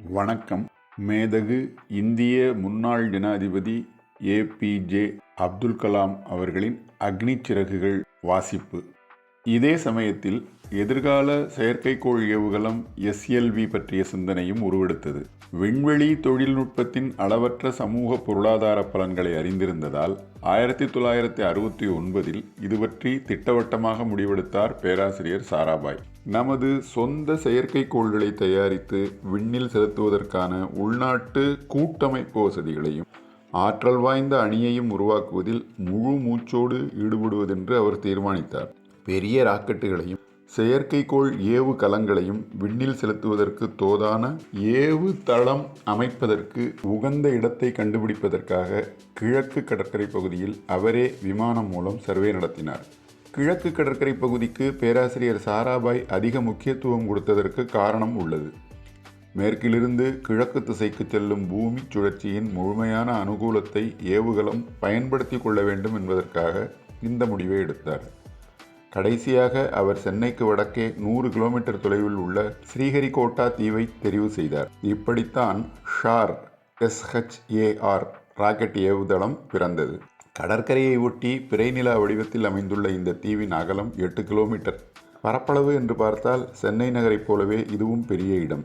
வணக்கம். மேதகு இந்திய முன்னாள் ஜனாதிபதி ஏபிஜே அப்துல் கலாம் அவர்களின் அக்னி சிறகுகள் வாசிப்பு. இதே சமயத்தில் எதிர்கால செயற்கைக்கோள் ஏவுகலம் எஸ்எல்வி பற்றிய சிந்தனையும் உருவெடுத்தது. விண்வெளி தொழில்நுட்பத்தின் அளவற்ற சமூக பொருளாதார பலன்களை அறிந்திருந்ததால் ஆயிரத்தி தொள்ளாயிரத்தி அறுபத்தி ஒன்பதில் இது பற்றி திட்டவட்டமாக முடிவெடுத்தார் பேராசிரியர் சாராபாய். நமது சொந்த செயற்கைக்கோள்களை தயாரித்து விண்ணில் செலுத்துவதற்கான உள்நாட்டு கூட்டமைப்பு வசதிகளையும் ஆற்றல் வாய்ந்த அணியையும் உருவாக்குவதில் முழு மூச்சோடு ஈடுபடுவதென்று அவர் தீர்மானித்தார். பெரிய ராக்கெட்டுகளையும் செயற்கைக்கோள் ஏவு கலங்களையும் விண்ணில் செலுத்துவதற்கு தோதான ஏவு தளம் அமைப்பதற்கு உகந்த இடத்தை கண்டுபிடிப்பதற்காக கிழக்கு கடற்கரை பகுதியில் அவரே விமானம் மூலம் சர்வே நடத்தினார். கிழக்கு கடற்கரை பகுதிக்கு பேராசிரியர் சாராபாய் அதிக முக்கியத்துவம் கொடுத்ததற்கு காரணம் உள்ளது. மேற்கிலிருந்து கிழக்கு திசைக்கு செல்லும் பூமி சுழற்சியின் முழுமையான அனுகூலத்தை ஏவுகலம் பயன்படுத்தி கொள்ள வேண்டும் என்பதற்காக இந்த முடிவை எடுத்தார். கடைசியாக அவர் சென்னைக்கு வடக்கே நூறு கிலோமீட்டர் தொலைவில் உள்ள ஸ்ரீஹரிகோட்டா தீவை தெரிவு செய்தார். இப்படித்தான் ஷார் எஸ்ஹெச்ஏஆர் ராக்கெட் ஏவுதளம் பிறந்தது. கடற்கரையை ஒட்டி பிறைநிலா வடிவத்தில் அமைந்துள்ள இந்த தீவின் அகலம் எட்டு கிலோமீட்டர். பரப்பளவு என்று பார்த்தால் சென்னை நகரைப் போலவே இதுவும் பெரிய இடம்.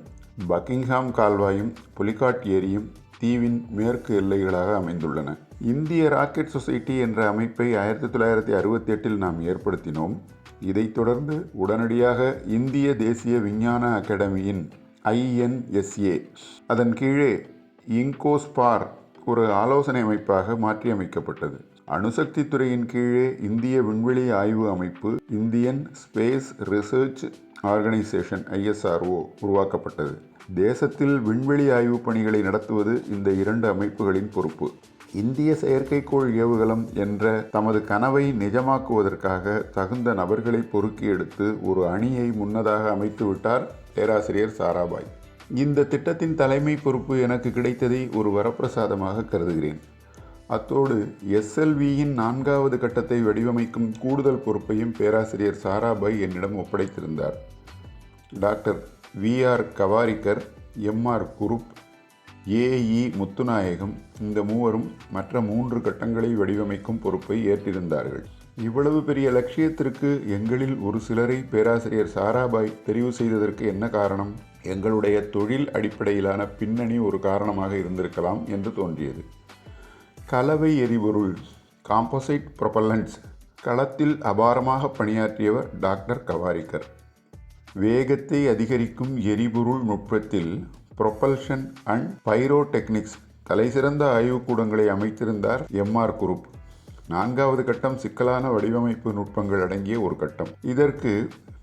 பக்கிங்ஹாம் கால்வாயும் புலிகாட் ஏரியும் தீவின் மேற்கு எல்லைகளாக அமைந்துள்ளன. இந்திய ராக்கெட் சொசைட்டி என்ற அமைப்பை ஆயிரத்தி தொள்ளாயிரத்தி அறுபத்தி எட்டில் நாம் ஏற்படுத்தினோம். இதைத் தொடர்ந்து உடனடியாக இந்திய தேசிய விஞ்ஞான அகாடமியின் ஐஎன்எஸ்ஏ அதன் கீழே இங்கோஸ்பார் ஒரு ஆலோசனை அமைப்பாக மாற்றியமைக்கப்பட்டது. அணுசக்தி துறையின் கீழே இந்திய விண்வெளி ஆய்வு அமைப்பு Indian space research organisation ISRO உருவாக்கப்பட்டது. தேசத்தில் விண்வெளி ஆய்வு பணிகளை நடத்துவது இந்த இரண்டு அமைப்புகளின் பொறுப்பு. இந்திய செயற்கைக்கோள் ஏவுகலம் என்ற தமது கனவை நிஜமாக்குவதற்காக தகுந்த நபர்களை பொறுக்கி எடுத்து ஒரு அணியை முன்னதாக அமைத்துவிட்டார் பேராசிரியர் சாராபாய். இந்த திட்டத்தின் தலைமை பொறுப்பு எனக்கு கிடைத்ததை ஒரு வரப்பிரசாதமாக கருதுகிறேன். அத்தோடு எஸ்எல்வியின் நான்காவது கட்டத்தை வடிவமைக்கும் கூடுதல் பொறுப்பையும் பேராசிரியர் சாராபாய் என்னிடம் ஒப்படைத்திருந்தார். Doctor V R Gowariker M R Kurup A E Muthunayagam இந்த மூவரும் மற்ற மூன்று கட்டங்களை வடிவமைக்கும் பொறுப்பை ஏற்றிருந்தார்கள். இவ்வளவு பெரிய லட்சியத்திற்கு எங்களில் ஒரு சிலரை பேராசிரியர் சாராபாய் தெரிவு செய்ததற்கு என்ன காரணம்? எங்களுடைய தொழில் அடிப்படையிலான பின்னணி ஒரு காரணமாக இருந்திருக்கலாம் என்று தோன்றியது. கலவை எரிபொருள் காம்போசைட் ப்ரொபல்லன்ஸ் களத்தில் அபாரமாக பணியாற்றியவர் டாக்டர் கவாரிக்கர். வேகத்தை அதிகரிக்கும் எரிபொருள் நுட்பத்தில் ப்ரொபல்ஷன் அண்ட் பைரோடெக்னிக்ஸ் தலைசிறந்த ஆய்வுக்கூடங்களை அமைத்திருந்தார் எம்ஆர் குரூப். நான்காவது கட்டம் சிக்கலான வடிவமைப்பு நுட்பங்கள் அடங்கிய ஒரு கட்டம். இதற்கு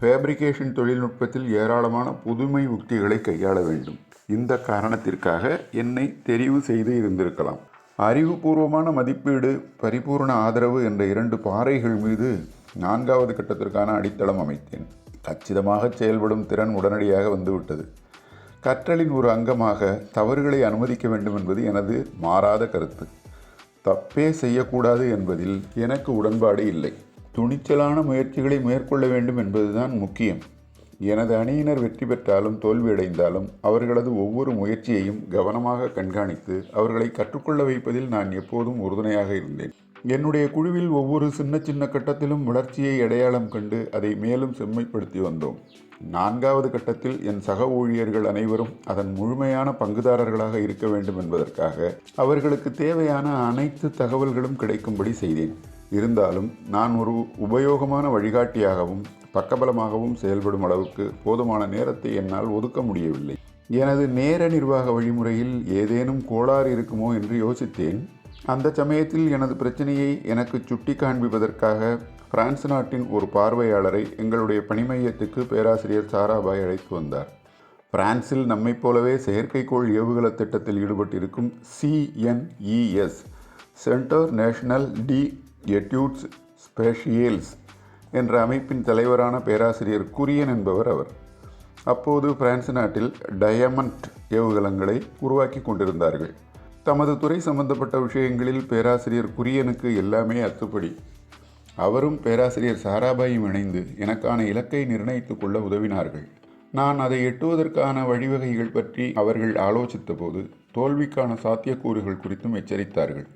ஃபேப்ரிகேஷன் தொழில்நுட்பத்தில் ஏராளமான புதுமை உக்திகளை கையாள வேண்டும். இந்த காரணத்திற்காக என்னை தெரிவு செய்து இருந்திருக்கலாம். அறிவுபூர்வமான மதிப்பீடு பரிபூர்ண ஆதரவு என்ற இரண்டு பாறைகள் மீது நான்காவது கட்டத்திற்கான அடித்தளம் அமைத்தேன். கச்சிதமாக செயல்படும் திறன் உடனடியாக வந்துவிட்டது. கற்றலின் ஒரு அங்கமாக தவறுகளை அனுமதிக்க வேண்டும் என்பது எனது மாறாத கருத்து. தப்பே செய்யக்கூடாது என்பதில் எனக்கு உடன்பாடு இல்லை. துணிச்சலான முயற்சிகளை மேற்கொள்ள வேண்டும் என்பதுதான் முக்கியம். எனது அணியினர் வெற்றி பெற்றாலும் தோல்வியடைந்தாலும் அவர்களது ஒவ்வொரு முயற்சியையும் கவனமாக கண்காணித்து அவர்களை கற்றுக்கொள்ள வைப்பதில் நான் எப்போதும் உறுதுணையாக இருந்தேன். என்னுடைய குழுவில் ஒவ்வொரு சின்ன சின்ன கட்டத்திலும் வளர்ச்சியை அடையாளம் கண்டு அதை மேலும் செம்மைப்படுத்தி வந்தோம். நான்காவது கட்டத்தில் என் சக ஊழியர்கள் அனைவரும் அதன் முழுமையான பங்குதாரர்களாக இருக்க வேண்டும் என்பதற்காக அவர்களுக்கு தேவையான அனைத்து தகவல்களும் கிடைக்கும்படி செய்தேன். இருந்தாலும் நான் ஒரு உபயோகமான வழிகாட்டியாகவும் பக்கபலமாகவும் செயல்படும் அளவுக்கு போதுமான நேரத்தை என்னால் ஒதுக்க முடியவில்லை. எனது நேர நிர்வாக வழிமுறையில் ஏதேனும் கோளாறு இருக்குமோ என்று யோசித்தேன். அந்த சமயத்தில் எனது பிரச்சனையை எனக்கு சுட்டி காண்பிப்பதற்காக பிரான்ஸ் நாட்டின் ஒரு பார்வையாளரை எங்களுடைய பணிமையத்துக்கு பேராசிரியர் சாராபாய் அழைத்து வந்தார். பிரான்சில் நம்மைப் போலவே செயற்கைக்கோள் ஏவுகல திட்டத்தில் ஈடுபட்டிருக்கும் CNES Centre National de Etudes Spatiales என்ற அமைப்பின் தலைவரான பேராசிரியர் குரியன் என்பவர் அவர். அப்போது பிரான்ஸ் நாட்டில் டயமண்ட் ஏவுகலங்களை உருவாக்கி கொண்டிருந்தார்கள். தமது துறை சம்பந்தப்பட்ட விஷயங்களில் பேராசிரியர் குரியனுக்கு எல்லாமே அத்துப்படி. அவரும் பேராசிரியர் சாராபாயும் இணைந்து எனக்கான இலக்கை நிர்ணயித்துக் கொள்ள உதவினார்கள். நான் அதை எட்டுவதற்கான வழிவகைகள் பற்றி அவர்கள் ஆலோசித்தபோது தோல்விக்கான சாத்தியக்கூறுகள் குறித்தும் எச்சரித்தார்கள்.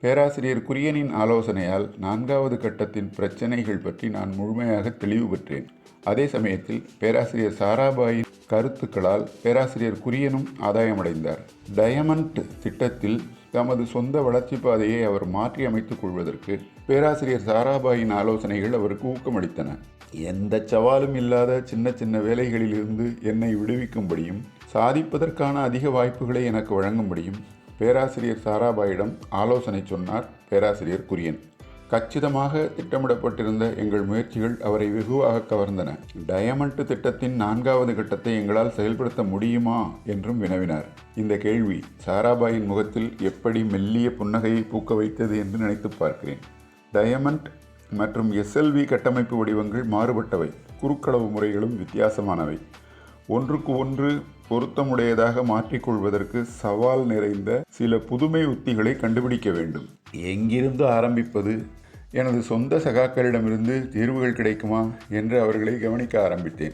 பேராசிரியர் குரியனின் ஆலோசனையால் நான்காவது கட்டத்தின் பிரச்சனைகள் பற்றி நான் முழுமையாக தெளிவு பெற்றேன் அதே சமயத்தில் பேராசிரியர் சாராபாயின் கருத்துக்களால் பேராசிரியர் குரியனும் ஆதாயமடைந்தார். டயமண்ட் திட்டத்தில் தமது சொந்த வளர்ச்சி பாதையை அவர் மாற்றி அமைத்துக் கொள்வதற்கு பேராசிரியர் சாராபாயின் ஆலோசனைகள் அவருக்கு ஊக்கமளித்தன. எந்த சவாலும் இல்லாத சின்ன சின்ன வேலைகளிலிருந்து என்னை விடுவிக்கும்படியும் சாதிப்பதற்கான அதிக வாய்ப்புகளை எனக்கு வழங்கும்படியும் பேராசிரியர் சாராபாயிடம் ஆலோசனை சொன்னார் பேராசிரியர் குரியன். கச்சிதமாக திட்டமிடப்பட்டிருந்த எங்கள் முயற்சிகள் அவரை வெகுவாக கவர்ந்தன. டயமண்ட் திட்டத்தின் நான்காவது கட்டத்தை எங்களால் செயல்படுத்த முடியுமா என்றும் வினவினார். இந்த கேள்வி சாராபாயின் முகத்தில் எப்படி மெல்லிய புன்னகையை பூக்க வைத்தது என்று நினைத்து பார்க்கிறேன். டயமண்ட் மற்றும் எஸ்எல்வி கட்டமைப்பு வடிவங்கள் மாறுபட்டவை. குறுக்களவு முறைகளும் வித்தியாசமானவை. ஒன்றுக்கு ஒன்று பொருத்தமுடையதாக மாற்றிக்கொள்வதற்கு சவால் நிறைந்த சில புதுமை உத்திகளை கண்டுபிடிக்க வேண்டும். எங்கிருந்து ஆரம்பிப்பது? எனது சொந்த சகாக்களிடமிருந்து தீர்வுகள் கிடைக்குமா என்று அவர்களை கவனிக்க ஆரம்பித்தேன்.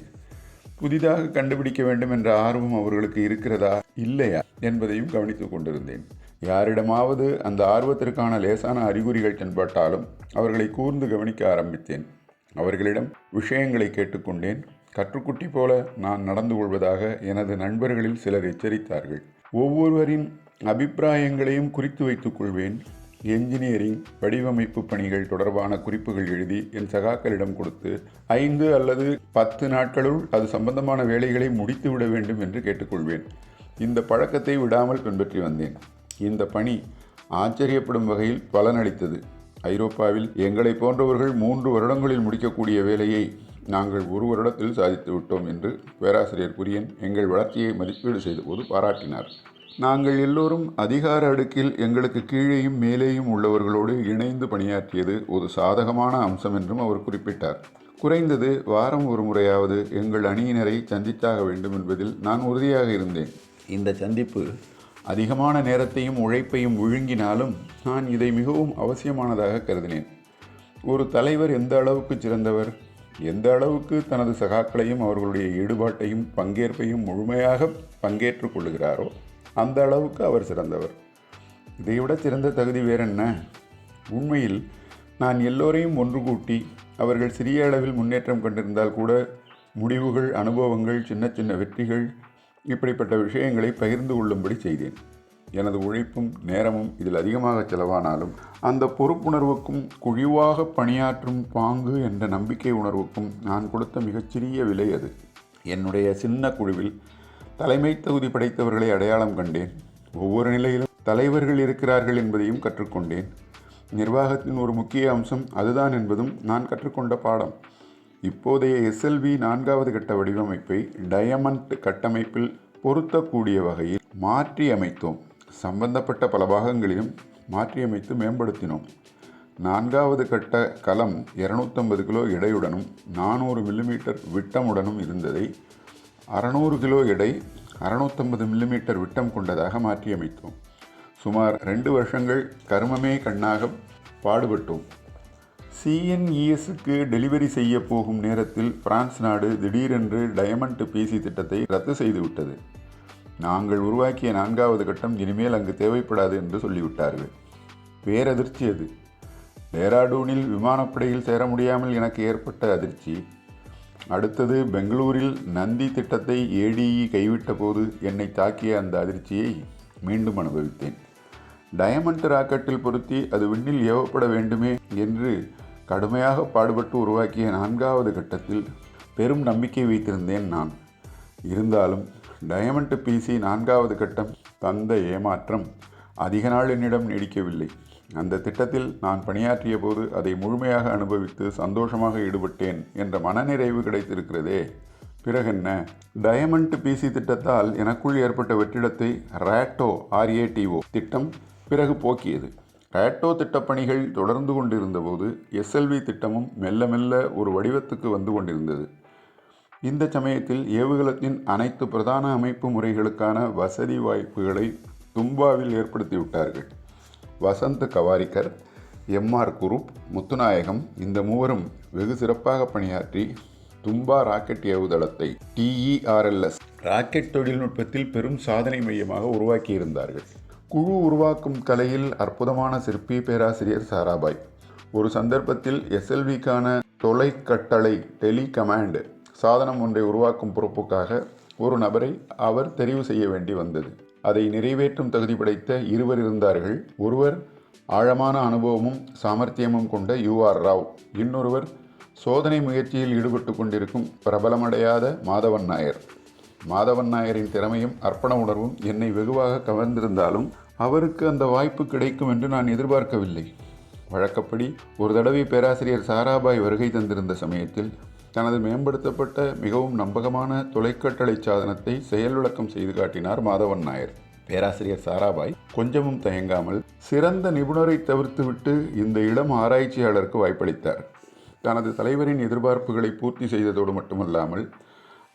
புதிதாக கண்டுபிடிக்க வேண்டும் என்ற ஆர்வம் அவர்களுக்கு இருக்கிறதா இல்லையா என்பதையும் கவனித்துக் கொண்டிருந்தேன். யாரிடமாவது அந்த ஆர்வத்திற்கான லேசான அறிகுறிகள் தென்பட்டாலும் அவர்களை கூர்ந்து கவனிக்க ஆரம்பித்தேன். அவர்களிடம் விஷயங்களை கேட்டுக்கொண்டேன். கற்றுக்குட்டி போல நான் நடந்து கொள்வதாக எனது நண்பர்களில் சிலர் எச்சரித்தார்கள். ஒவ்வொருவரின் அபிப்பிராயங்களையும் குறித்து வைத்துக் கொள்வேன். என்ஜினியரிங் வடிவமைப்பு பணிகள் தொடர்பான குறிப்புகள் எழுதி என் சகாக்களிடம் கொடுத்து ஐந்து அல்லது பத்து நாட்களுள் அது சம்பந்தமான வேலைகளை முடித்து விட வேண்டும் என்று கேட்டுக்கொள்வேன். இந்த பழக்கத்தை விடாமல் பின்பற்றி வந்தேன். இந்த பணி ஆச்சரியப்படும் வகையில் பலனளித்தது. ஐரோப்பாவில் எங்களை போன்றவர்கள் மூன்று வருடங்களில் முடிக்கக்கூடிய வேலையை நாங்கள் ஒரு வருடத்தில் சாதித்து விட்டோம் என்று பேராசிரியர் குரியன் எங்கள் வளர்ச்சியை மதிப்பீடு செய்தபோது பாராட்டினார். நாங்கள் எல்லோரும் அதிகார அடுக்கில் எங்களுக்கு கீழேயும் மேலேயும் உள்ளவர்களோடு இணைந்து பணியாற்றியது ஒரு சாதகமான அம்சம் என்றும் அவர் குறிப்பிட்டார். குறைந்தது வாரம் ஒரு முறையாவது எங்கள் அணியினரை சந்தித்தாக வேண்டும் என்பதில் நான் உறுதியாக இருந்தேன். இந்த சந்திப்பு அதிகமான நேரத்தையும் உழைப்பையும் விழுங்கினாலும் நான் இதை மிகவும் அவசியமானதாக கருதினேன். ஒரு தலைவர் எந்த அளவுக்கு சிறந்தவர் எந்த அளவுக்கு தனது சகாக்களையும் அவர்களுடைய ஈடுபாட்டையும் பங்கேற்பையும் முழுமையாக பங்கேற்று கொள்ளுகிறாரோ அந்த அளவுக்கு அவர் சிறந்தவர். இதைவிட சிறந்த தகுதி வேறென்ன? உண்மையில் நான் எல்லோரையும் ஒன்று கூட்டி அவர்கள் சிறிய அளவில் முன்னேற்றம் கண்டிருந்தால் கூட முடிவுகள் அனுபவங்கள் சின்ன சின்ன வெற்றிகள் இப்படிப்பட்ட விஷயங்களை பகிர்ந்து கொள்ளும்படி செய்தேன். எனது உழைப்பும் நேரமும் இதில் அதிகமாக செலவானாலும் அந்த பொறுப்புணர்வுக்கும் குழிவாக பணியாற்றும் பாங்கு என்ற நம்பிக்கை உணர்வுக்கும் நான் கொடுத்த மிகச்சிறிய விலை அது. என்னுடைய சின்ன குழுவில் தலைமை தகுதி படைத்தவர்களை அடையாளம் கண்டேன். ஒவ்வொரு நிலையிலும் தலைவர்கள் இருக்கிறார்கள் என்பதையும் கற்றுக்கொண்டேன். நிர்வாகத்தின் ஒரு முக்கிய அம்சம் அதுதான் என்பதும் நான் கற்றுக்கொண்ட பாடம். இப்போதைய எஸ்எல்வி நான்காவது கட்ட வடிவமைப்பை டயமண்ட் கட்டமைப்பில் பொருத்தக்கூடிய வகையில் மாற்றி அமைத்தோம் சம்பந்தப்பட்ட பல பாகங்களிலும் மாற்றியமைத்து மேம்படுத்தினோம். நான்காவது கட்ட கலம் இரநூத்தம்பது கிலோ எடையுடனும் நானூறு மில்லிமீட்டர் விட்டமுடனும் இருந்ததை அறநூறு கிலோ எடை அறநூத்தம்பது மில்லிமீட்டர் விட்டம் கொண்டதாக மாற்றியமைத்தோம். சுமார் ரெண்டு வருஷங்கள் கருமமே கண்ணாக பாடுபட்டோம். சிஎன்இஎஸ்க்கு டெலிவரி செய்ய போகும் நேரத்தில் பிரான்ஸ் நாடு திடீரென்று டயமண்ட் பிசி திட்டத்தை ரத்து செய்துவிட்டது. நாங்கள் உருவாக்கிய நான்காவது கட்டம் இனிமேல் அங்கு தேவைப்படாது என்று சொல்லிவிட்டார்கள். பேரதிர்ச்சி அது. டேராடூனில் விமானப்படையில் சேர முடியாமல் எனக்கு ஏற்பட்ட அதிர்ச்சி. அடுத்தது பெங்களூரில் நந்தி திட்டத்தை ஏடிஇ கைவிட்ட போது என்னை தாக்கிய அந்த அதிர்ச்சியை மீண்டும் அனுபவித்தேன். டயமண்ட் ராக்கெட்டில் பொருத்தி அது விண்ணில் ஏவப்பட வேண்டுமே என்று கடுமையாக பாடுபட்டு உருவாக்கிய நான்காவது கட்டத்தில் பெரும் நம்பிக்கை வைத்திருந்தேன் நான். இருந்தாலும் டயமண்ட் பிசி நான்காவது கட்டம் தந்த ஏமாற்றம் அதிக நாள் என்னிடம் நீடிக்கவில்லை. அந்த திட்டத்தில் நான் பணியாற்றிய போது அதை முழுமையாக அனுபவித்து சந்தோஷமாக ஈடுபட்டேன் என்ற மனநிறைவு கிடைத்திருக்கிறதே. பிறகென்ன டயமண்ட் பிசி திட்டத்தால் எனக்குள் ஏற்பட்ட வெற்றிடத்தை ரேட்டோ ஆர்ஏடிஓ திட்டம் பிறகு போக்கியது. ரேட்டோ திட்டப்பணிகள் தொடர்ந்து கொண்டிருந்தபோது எஸ்எல்வி திட்டமும் மெல்ல மெல்ல ஒரு வடிவத்துக்கு வந்து கொண்டிருந்தது. இந்த சமயத்தில் ஏவுகலத்தின் அனைத்து பிரதான அமைப்பு முறைகளுக்கான வசதி வாய்ப்புகளை தும்பாவில் ஏற்படுத்திவிட்டார்கள். வசந்த் கவாரிக்கர் எம்ஆர் குரூப் முத்துநாயகம் இந்த மூவரும் வெகு சிறப்பாக பணியாற்றி தும்பா ராக்கெட் ஏவுதளத்தை டிஇஆர்எல்எஸ் ராக்கெட் தொழில்நுட்பத்தில் பெரும் சாதனை மையமாக உருவாக்கியிருந்தார்கள். குழு உருவாக்கும் கலையில் அற்புதமான சிற்பி பேராசிரியர் சாராபாய். ஒரு சந்தர்ப்பத்தில் எஸ்எல்விக்கான தொலைக்கட்டளை டெலிகமாண்டு சாதனம் ஒன்றை உருவாக்கும் பொறுப்புக்காக ஒரு நபரை அவர் தெரிவு செய்ய வேண்டி வந்தது. அதை நிறைவேற்றும் தகுதி படைத்த இருவர் இருந்தார்கள். ஒருவர் ஆழமான அனுபவமும் சாமர்த்தியமும் கொண்ட யூஆர் ராவ். இன்னொருவர் சோதனை முயற்சியில் ஈடுபட்டு கொண்டிருக்கும் பிரபலமடையாத மாதவன் நாயர். மாதவன் நாயரின் திறமையும் அர்ப்பண உணர்வும் என்னை வெகுவாக கவர்ந்திருந்தாலும் அவருக்கு அந்த வாய்ப்பு கிடைக்கும் என்று நான் எதிர்பார்க்கவில்லை. வழக்கப்படி ஒரு தடவை பேராசிரியர் சாராபாய் வருகை தந்திருந்த சமயத்தில் தனது மேம்படுத்தப்பட்ட மிகவும் நம்பகமான தொலைக்கட்டளை சாதனத்தை செயல் விளக்கம் செய்து காட்டினார் மாதவன் நாயர். பேராசிரியர் சாராபாய் கொஞ்சமும் தயங்காமல் சிறந்த நிபுணரை தவிர்த்துவிட்டு இந்த இளம் ஆராய்ச்சியாளருக்கு வாய்ப்பளித்தார். தனது தலைவரின் எதிர்பார்ப்புகளை பூர்த்தி செய்ததோடு மட்டுமல்லாமல்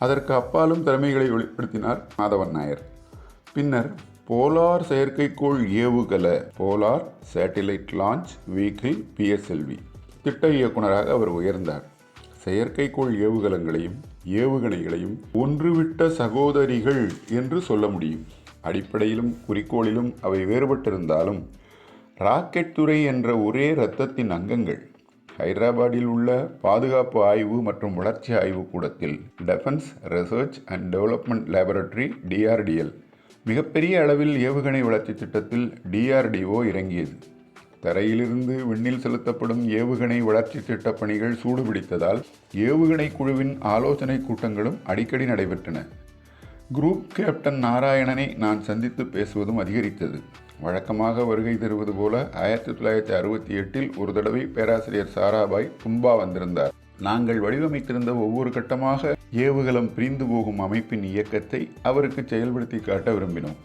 அதற்கு அப்பாலும் திறமைகளை வெளிப்படுத்தினார் மாதவன் நாயர். பின்னர் போலார் செயற்கைக்கோள் ஏவுகல polar satellite launch vehicle PSLV திட்ட இயக்குனராக அவர் உயர்ந்தார். செயற்கைக்கோள் ஏவுகலங்களையும் ஏவுகணைகளையும் ஒன்றுவிட்ட சகோதரிகள் என்று சொல்ல முடியும். அடிப்படையிலும் குறிக்கோளிலும் அவை வேறுபட்டிருந்தாலும் ராக்கெட் துறை என்ற ஒரே இரத்தத்தின் அங்கங்கள் ஹைதராபாத்தில் உள்ள பாதுகாப்பு ஆய்வு மற்றும் வளர்ச்சி ஆய்வு கூடத்தில் defence research and development laboratory DRDL மிகப்பெரிய அளவில் ஏவுகணை வளர்ச்சி திட்டத்தில் டிஆர்டிஓ இறங்கியது. தரையிலிருந்து விண்ணில் செலுத்தப்படும் ஏவுகணை வளர்ச்சி திட்டப் பணிகள் சூடுபிடித்ததால் ஏவுகணை குழுவின் ஆலோசனை கூட்டங்களும் அடிக்கடி நடைபெற்றன. குரூப் கேப்டன் நாராயணனை நான் சந்தித்து பேசுவதும் அதிகரித்தது. வழக்கமாக வருகை தருவது போல ஆயிரத்தி தொள்ளாயிரத்தி அறுபத்தி எட்டில் ஒரு தடவை பேராசிரியர் சாராபாய் தும்பா வந்திருந்தார். நாங்கள் வடிவமைத்திருந்த ஒவ்வொரு கட்டமாக ஏவுகலம் பிரிந்து போகும் அமைப்பின் இயக்கத்தை அவருக்கு செயல்படுத்தி காட்ட விரும்பினோம்.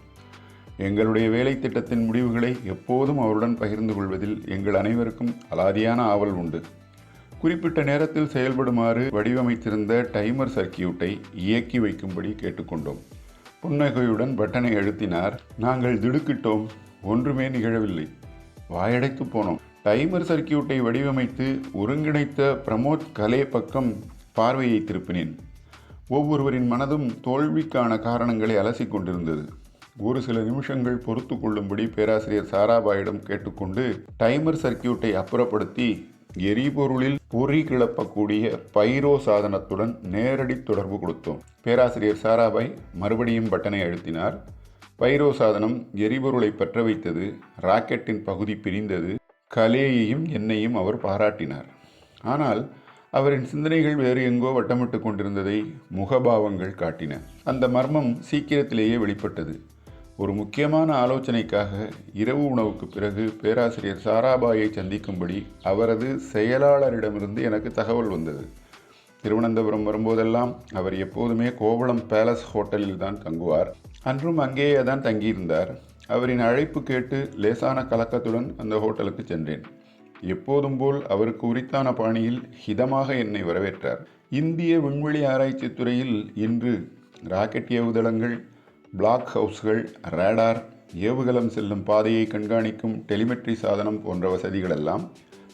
எங்களுடைய வேலை திட்டத்தின் முடிவுகளை எப்போதும் அவருடன் பகிர்ந்து கொள்வதில் எங்கள் அனைவருக்கும் அலாதியான ஆவல் உண்டு. குறிப்பிட்ட நேரத்தில் செயல்படுமாறு வடிவமைத்திருந்த டைமர் சர்க்கியூட்டை இயக்கி வைக்கும்படி கேட்டுக்கொண்டோம். புன்னகையுடன் பட்டனை அழுத்தினார் நாங்கள் திடுக்கிட்டோம் ஒன்றுமே நிகழவில்லை. வாயடைத்து போனோம். டைமர் சர்க்கியூட்டை வடிவமைத்து ஒருங்கிணைத்த பிரமோத் கலே பக்கம் பார்வையை திருப்பினேன். ஒவ்வொருவரின் மனதும் தோல்விக்கான காரணங்களை அலசிக் கொண்டிருந்தது. ஒரு சில நிமிஷங்கள் பொறுத்து கொள்ளும்படி பேராசிரியர் சாராபாயிடம் கேட்டுக்கொண்டு டைமர் சர்க்கியூட்டை அப்புறப்படுத்தி எரிபொருளில் பொறி கிளப்பக்கூடிய பைரோ சாதனத்துடன் நேரடி தொடர்பு கொடுத்தோம். பேராசிரியர் சாராபாய் மறுபடியும் பட்டனை அழுத்தினார். பைரோ சாதனம் எரிபொருளை பற்ற வைத்தது ராக்கெட்டின் பகுதி பிரிந்தது கலேயையும் என்னையும் அவர் பாராட்டினார். ஆனால் அவரின் சிந்தனைகள் வேறு எங்கோ வட்டமிட்டு கொண்டிருந்ததை முகபாவங்கள் காட்டின. அந்த மர்மம் சீக்கிரத்திலேயே வெளிப்பட்டது. ஒரு முக்கியமான ஆலோசனைக்காக இரவு உணவுக்கு பிறகு பேராசிரியர் சாராபாயை சந்திக்கும்படி அவரது செயலாளரிடமிருந்து எனக்கு தகவல் வந்தது. திருவனந்தபுரம் வரும்போதெல்லாம் அவர் எப்போதுமே கோவளம் பேலஸ் ஹோட்டலில் தான் தங்குவார். அன்றும் அங்கேயே தான் தங்கியிருந்தார். அவரின் அழைப்பு கேட்டு லேசான கலக்கத்துடன் அந்த ஹோட்டலுக்கு சென்றேன். எப்போதும் போல் அவருக்கு உரித்தான பாணியில் ஹிதமாக என்னை வரவேற்றார். இந்திய விண்வெளி ஆராய்ச்சி துறையில் இன்று ராக்கெட் ஏவுதளங்கள் பிளாக் ஹவுஸ்கள் ரேடார் ஏவுகலம் செல்லும் பாதையை கண்காணிக்கும் டெலிமெட்ரி சாதனம் போன்ற வசதிகளெல்லாம்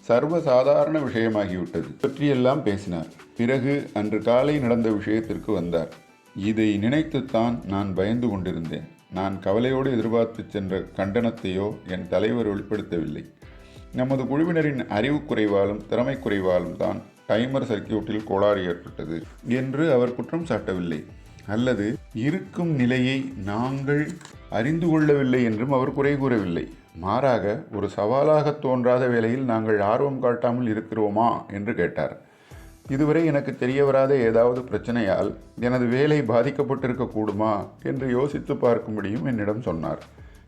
சர்வசாதாரண விஷயமாகிவிட்டது. பற்றியெல்லாம் பேசினார். பிறகு அன்று காலை நடந்த விஷயத்திற்கு வந்தார். இதை நினைத்துத்தான் நான் பயந்து கொண்டிருந்தேன். நான் கவலையோடு எதிர்பார்த்து சென்ற கண்டனத்தையோ என் தலைவர் வெளிப்படுத்தவில்லை. நமது குழுவினரின் அறிவு குறைவாலும் திறமை குறைவாலும் தான் டைமர் சர்க்கியூட்டில் கோளாறு ஏற்பட்டது என்று அவர் குற்றம் சாட்டவில்லை. அல்லது இருக்கும் நிலையை நாங்கள் அறிந்து கொள்ளவில்லை என்றும் அவர் குறை கூறவில்லை. மாறாக ஒரு சவாலாக தோன்றாத வேளையில் நாங்கள் ஆர்வம் காட்டாமல் இருக்கிறோமா என்று கேட்டார். இதுவரை எனக்கு தெரிய வராத ஏதாவது பிரச்சனையால் எனது வேலை பாதிக்கப்பட்டிருக்கக்கூடுமா என்று யோசித்து பார்க்கும்படியும் என்னிடம் சொன்னார்.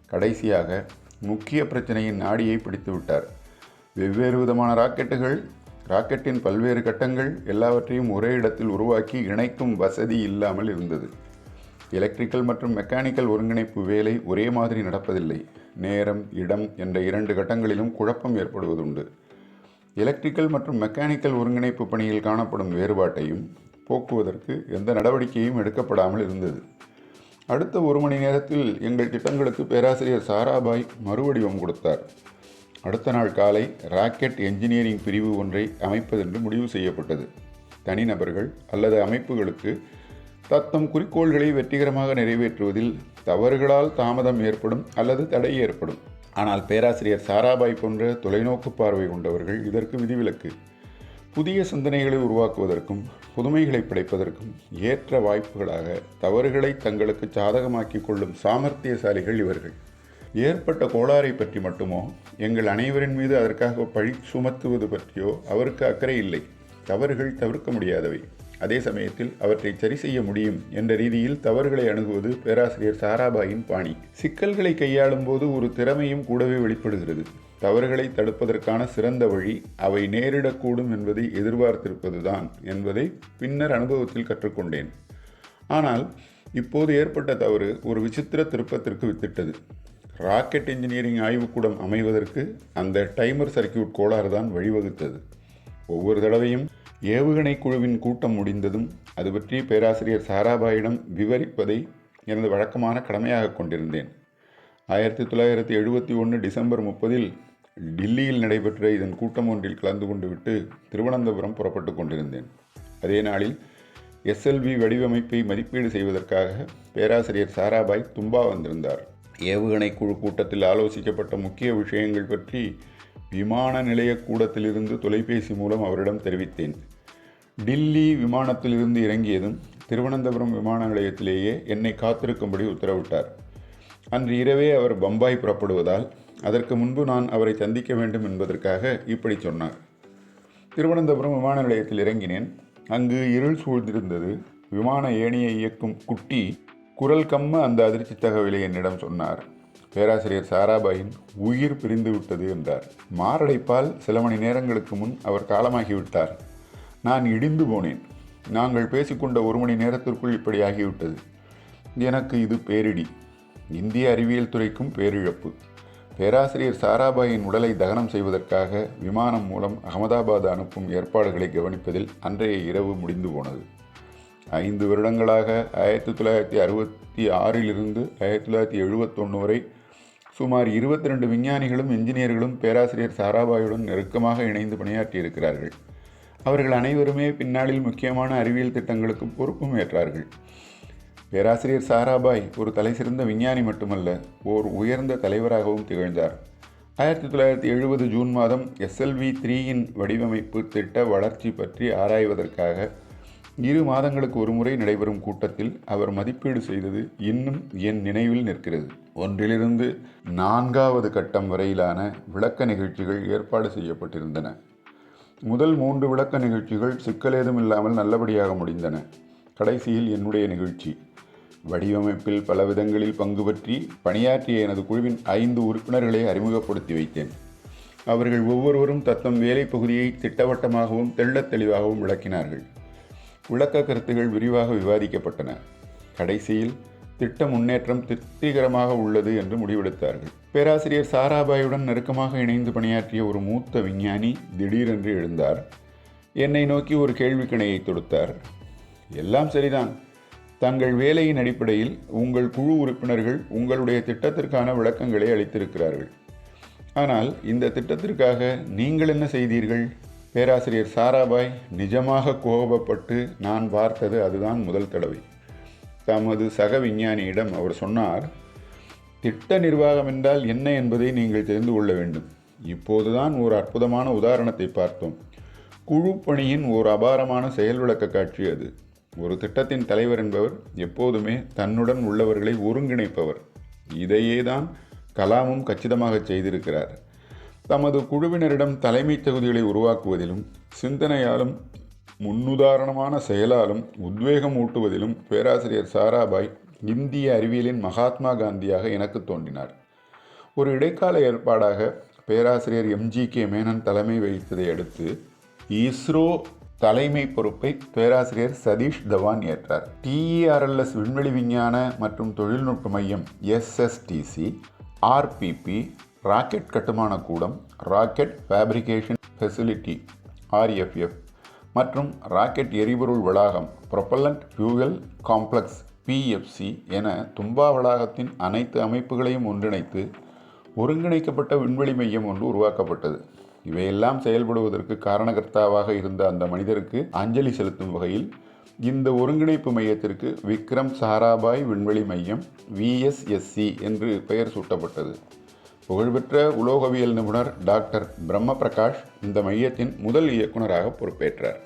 கடைசியாக முக்கிய பிரச்சனையின் நாடியை பிடித்து விட்டார். வெவ்வேறு விதமான ராக்கெட்டுகள் ராக்கெட்டின் பல்வேறு கட்டங்கள் எல்லாவற்றையும் ஒரே இடத்தில் உருவாக்கி இணைக்கும் வசதி இல்லாமல் இருந்தது. எலக்ட்ரிக்கல் மற்றும் மெக்கானிக்கல் ஒருங்கிணைப்பு வேலை ஒரே மாதிரி நடப்பதில்லை. நேரம் இடம் என்ற இரண்டு கட்டங்களிலும் குழப்பம் ஏற்படுவதுண்டு. எலக்ட்ரிக்கல் மற்றும் மெக்கானிக்கல் ஒருங்கிணைப்பு பணியில் காணப்படும் வேறுபாட்டையும் போக்குவதற்கு எந்த நடவடிக்கையும் எடுக்கப்படாமல் இருந்தது. அடுத்த ஒரு மணி நேரத்தில் எங்கள் திட்டங்களுக்கு பேராசிரியர் சாராபாய் மறுவடிவம் கொடுத்தார். அடுத்த நாள் காலை ராக்கெட் என்ஜினியரிங் பிரிவு ஒன்றை அமைப்பதென்று முடிவு செய்யப்பட்டது. தனிநபர்கள் அல்லது அமைப்புகளுக்கு தத்தம் குறிக்கோள்களை வெற்றிகரமாக நிறைவேற்றுவதில் தவறுகளால் தாமதம் ஏற்படும் அல்லது தடை ஏற்படும். ஆனால் பேராசிரியர் சாராபாய் போன்ற தொலைநோக்கு பார்வை கொண்டவர்கள் இதற்கு விதிவிலக்கு. புதிய சிந்தனைகளை உருவாக்குவதற்கும் புதுமைகளை படைப்பதற்கும் ஏற்ற வாய்ப்புகளாக தவறுகளை தங்களுக்கு சாதகமாக்கிக் கொள்ளும் சாமர்த்தியசாலிகள் இவர்கள். ஏற்பட்ட கோளாறை பற்றி மட்டுமோ எங்கள் அனைவரின் மீது அதற்காக பழி சுமத்துவது பற்றியோ அவருக்கு அக்கறை இல்லை. தவறுகள் தவிர்க்க முடியாதவை. அதே சமயத்தில் அவற்றை சரி செய்ய முடியும் என்ற ரீதியில் தவறுகளை அணுகுவது பேராசிரியர் சாராபாயின் பாணி. சிக்கல்களை கையாளும் போது ஒரு திறமையும் கூடவே வெளிப்படுகிறது. தவறுகளை தடுப்பதற்கான சிறந்த வழி அவை நேரிடக்கூடும் என்பதை எதிர்பார்த்திருப்பதுதான் என்பதை பின்னர் அனுபவத்தில் கற்றுக்கொண்டேன். ஆனால் இப்போது ஏற்பட்ட தவறு ஒரு விசித்திர திருப்பத்திற்கு வித்திட்டது. ராக்கெட் இன்ஜினியரிங் ஆய்வுக்கூடம் அமைவதற்கு அந்த டைமர் சர்க்கியூட் கோளாறு தான் வழிவகுத்தது. ஒவ்வொரு தடவையும் ஏவுகணை குழுவின் கூட்டம் முடிந்ததும் அது பற்றி பேராசிரியர் சாராபாயிடம் விவரிப்பதை எனது வழக்கமான கடமையாக கொண்டிருந்தேன். ஆயிரத்தி தொள்ளாயிரத்தி எழுபத்தி ஒன்று டிசம்பர் முப்பதில் டில்லியில் நடைபெற்ற இதன் கூட்டம் ஒன்றில் கலந்து கொண்டு விட்டு திருவனந்தபுரம் புறப்பட்டு கொண்டிருந்தேன். அதே நாளில் எஸ்எல்வி வடிவமைப்பை மதிப்பீடு செய்வதற்காக பேராசிரியர் சாராபாய் தும்பா வந்திருந்தார். ஏவுகணை குழு கூட்டத்தில் ஆலோசிக்கப்பட்ட முக்கிய விஷயங்கள் பற்றி விமான நிலைய கூடத்திலிருந்து தொலைபேசி மூலம் அவரிடம் தெரிவித்தேன். டில்லி விமானத்திலிருந்து இறங்கியதும் திருவனந்தபுரம் விமான நிலையத்திலேயே என்னை காத்திருக்கும்படி உத்தரவிட்டார். அன்று இரவே அவர் பம்பாய் புறப்படுவதால் அதற்கு முன்பு நான் அவரை சந்திக்க வேண்டும் என்பதற்காக இப்படி சொன்னார். திருவனந்தபுரம் விமான நிலையத்தில் இறங்கினேன். அங்கு இருள் சூழ்ந்திருந்தது. விமான ஏணியை இயக்கும் குட்டி குரல் கம்ம அந்த அதிர்ச்சி தகவலை என்னிடம் சொன்னார். பேராசிரியர் சாராபாயின் உயிர் பிரிந்து விட்டது என்றார். மாரடைப்பால் சில மணி நேரங்களுக்கு முன் அவர் காலமாகிவிட்டார். நான் இடிந்து போனேன். நாங்கள் பேசிக்கொண்ட ஒரு மணி நேரத்திற்குள் இப்படி ஆகிவிட்டது. எனக்கு இது பேரிடி. இந்திய அறிவியல் துறைக்கும் பேரிழப்பு. பேராசிரியர் சாராபாயின் உடலை தகனம் செய்வதற்காக விமானம் மூலம் அகமதாபாத் அனுப்பும் ஏற்பாடுகளை கவனிப்பதில் அன்றைய இரவு முடிந்து போனது. ஐந்து வருடங்களாக ஆயிரத்தி தொள்ளாயிரத்தி அறுபத்தி ஆறிலிருந்து ஆயிரத்தி தொள்ளாயிரத்தி எழுபத்தொன்று வரை சுமார் இருபத்தி ரெண்டு விஞ்ஞானிகளும் இன்ஜினியர்களும் பேராசிரியர் சாராபாயுடன் நெருக்கமாக இணைந்து பணியாற்றியிருக்கிறார்கள். அவர்கள் அனைவருமே பின்னாளில் முக்கியமான அறிவியல் திட்டங்களுக்கு பொறுப்பும் ஏற்றார்கள். பேராசிரியர் சாராபாய் ஒரு தலைசிறந்த விஞ்ஞானி மட்டுமல்ல ஓர் உயர்ந்த தலைவராகவும் திகழ்ந்தார். ஆயிரத்தி தொள்ளாயிரத்தி எழுபது ஜூன் மாதம் எஸ்எல்வி த்ரீயின் வடிவமைப்பு திட்ட வளர்ச்சி பற்றி ஆராய்வதற்காக இரு மாதங்களுக்கு ஒருமுறை நடைபெறும் கூட்டத்தில் அவர் மதிப்பீடு செய்தது இன்னும் என் நினைவில் நிற்கிறது. ஒன்றிலிருந்து நான்காவது கட்டம் வரையிலான விளக்க நிகழ்ச்சிகள் ஏற்பாடு செய்யப்பட்டிருந்தன. முதல் மூன்று விளக்க நிகழ்ச்சிகள் சிக்கலேதும் இல்லாமல் நல்லபடியாக முடிந்தன. கடைசியில் என்னுடைய நிகழ்ச்சி. வடிவமைப்பில் பல விதங்களில் பங்கு பற்றி பணியாற்றிய எனது குழுவின் ஐந்து உறுப்பினர்களை அறிமுகப்படுத்தி வைத்தேன். அவர்கள் ஒவ்வொருவரும் தத்தம் வேலை பகுதியை திட்டவட்டமாகவும் தெள்ளத் தெளிவாகவும் விளக்கினார்கள். விளக்க கருத்துகள் விரிவாக விவாதிக்கப்பட்டன. கடைசியில் திட்ட முன்னேற்றம் திருப்திகரமாக உள்ளது என்று முடிவெடுத்தார்கள். பேராசிரியர் சாராபாயுடன் நெருக்கமாக இணைந்து பணியாற்றிய ஒரு மூத்த விஞ்ஞானி திடீரென்று எழுந்தார். என்னை நோக்கி ஒரு கேள்விக்கிணையை தொடுத்தார். எல்லாம் சரிதான். தங்கள் வேலையின் அடிப்படையில் உங்கள் குழு உறுப்பினர்கள் உங்களுடைய திட்டத்திற்கான விளக்கங்களை அளித்திருக்கிறார்கள். ஆனால் இந்த திட்டத்திற்காக நீங்கள் என்ன செய்தீர்கள்? பேராசிரியர் சாராபாய் நிஜமாக கோபப்பட்டு நான் பார்த்தது அதுதான் முதல் தடவை. தமது சக விஞ்ஞானியிடம் அவர் சொன்னார் திட்ட நிர்வாகம் என்றால் என்ன என்பதை நீங்கள் தெரிந்து கொள்ள வேண்டும். இப்போதுதான் ஒரு அற்புதமான உதாரணத்தை பார்த்தோம். குழு பணியின் ஒரு அபாரமான செயல் விளக்க காட்சி அது. ஒரு திட்டத்தின் தலைவர் என்பவர் எப்போதுமே தன்னுடன் உள்ளவர்களை ஒருங்கிணைப்பவர். இதையே தான் கலாமும் கச்சிதமாக செய்திருக்கிறார். தமது குழுவினரிடம் தலைமை தகுதிகளை உருவாக்குவதிலும் சிந்தனையாலும் முன்னுதாரணமான செயலாலும் உத்வேகம் ஊட்டுவதிலும் பேராசிரியர் சாராபாய் இந்திய அறிவியலின் மகாத்மா காந்தியாக எனக்கு தோன்றினார். ஒரு இடைக்கால ஏற்பாடாக பேராசிரியர் எம்ஜி கே. மேனன் தலைமை வகித்ததை அடுத்து இஸ்ரோ தலைமை பொறுப்பை பேராசிரியர் சதீஷ் தவான் ஏற்றார். டிஇஆர்எல்எஸ் விண்வெளி விஞ்ஞான மற்றும் தொழில்நுட்ப மையம் எஸ்எஸ்டிசி ஆர்பிபி ராக்கெட் கட்டுமான கூடம் ராக்கெட் ஃபேப்ரிகேஷன் ஃபெசிலிட்டி ஆர்எஃப்எஃப் மற்றும் ராக்கெட் எரிபொருள் வளாகம் ப்ரொப்பல்லண்ட் ஃபியூவல் காம்ப்ளெக்ஸ் பிஎஃப்சி என தும்பா வளாகத்தின் அனைத்து அமைப்புகளையும் ஒன்றிணைத்து ஒருங்கிணைக்கப்பட்ட விண்வெளி மையம் ஒன்று உருவாக்கப்பட்டது. இவையெல்லாம் செயல்படுவதற்கு காரணகர்த்தாவாக இருந்த அந்த மனிதருக்கு அஞ்சலி செலுத்தும் வகையில் இந்த ஒருங்கிணைப்பு மையத்திற்கு விக்ரம் சாராபாய் விண்வெளி மையம் விஎஸ்எஸ்சி என்று பெயர் சூட்டப்பட்டது. புகழ்பெற்ற உலோகவியல் நிபுணர் டாக்டர் பிரம்ம பிரகாஷ் இந்த மையத்தின் முதல் இயக்குனராக பொறுப்பேற்றார்.